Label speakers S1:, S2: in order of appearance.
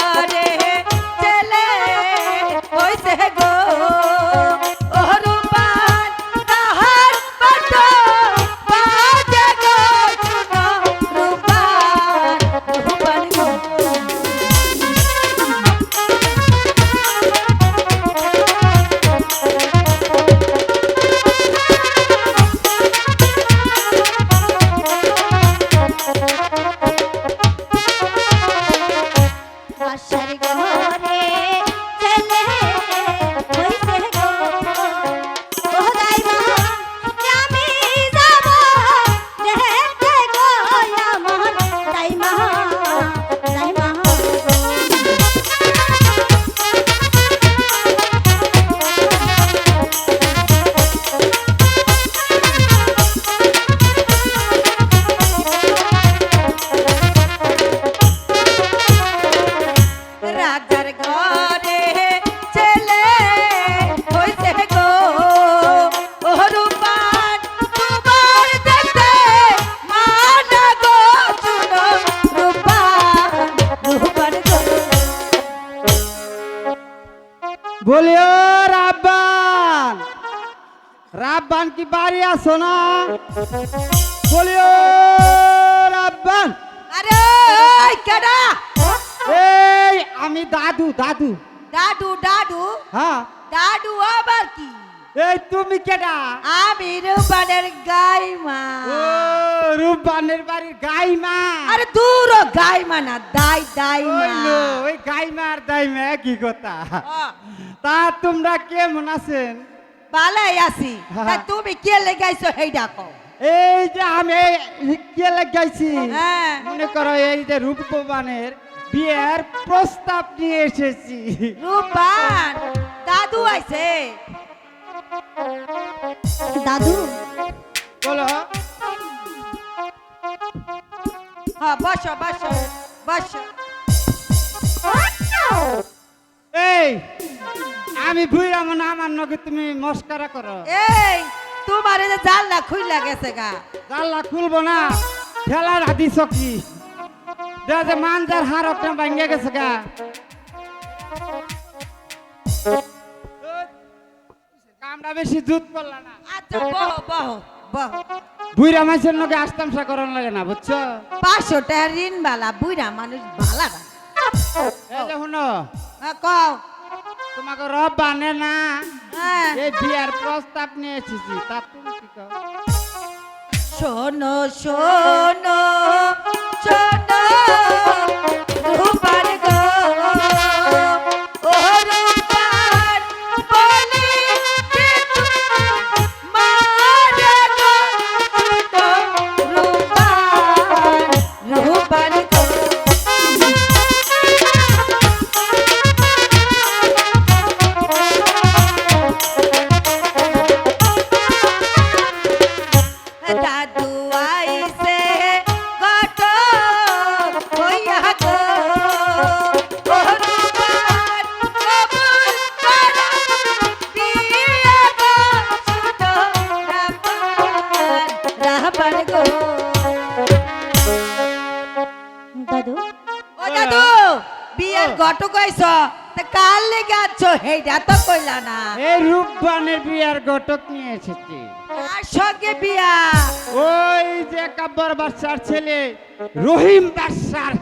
S1: ঘরে চলে হইছে গো।
S2: রাব্বান কি বাড়ি আছো না? বলিও রাব্বান।
S1: আরে ওই কেডা?
S2: এই আমি দাদু দাদু।
S1: দাদু দাদু?
S2: হ্যাঁ।
S1: দাদু আবার কি?
S2: এই তুমি কেডা?
S1: আমি রূপানের গাই মা
S2: ও রূপবানের বাড়ির গাইমা।
S1: আরে দূর গাই মা না দাই দাই মা
S2: ওই ওই গাইমার দাইমা কি কথা। তা তোমরা কেমন আছেন?
S1: ভালাই আছি।
S2: হ্যাঁ।
S1: তা তুমি কে লেগাইছো হেই ডাকো
S2: এই যে আমি কে লাগাইছি
S1: হ্যাঁ।
S2: মনে করো এই যে রূপবানের বিয়ের প্রস্তাব নিয়ে এসেছি।
S1: রূপান দাদু আইছে।
S3: দাদু?
S2: বলো।
S1: হ্যাঁ বসো বসো বসো।
S2: এই আমি ভুইরাম না আমার নগে তুমি মস্কারা করো।
S1: এই তোমার যে জানলা খুইলা গেছে গা।
S2: জানলা খুলবো না ঠেলার হাতি চকি যে মানজার হার একটা ভাঙ্গে গেছে গা। কামটা বেশি দুধ করলা না।
S1: আচ্ছা বহ বহ বহ।
S2: বুইরা মাছের নগে আসতামসা করার লাগে না বুঝছ?
S1: পাঁচশো টাকা ঋণ বালা বুড়া মানুষ
S2: যে শুনো।
S1: কও।
S2: তোমাকে রব বানে না।
S1: হ্যাঁ।
S2: এই বিয়ার প্রস্তাব নিয়ে এসেছি তা তুমি কি কও?
S1: শোনো শোনো গট কইছ তে কাল লেগে আছো? হেইডা তো কইলা না।
S2: এই রূপবানের বিয়ার ঘটক নিয়ে এসেছি।
S1: কার সঙ্গে বিয়া?
S2: ওই যে কাব্বর বাদশার ছেলে রহিম বাদশার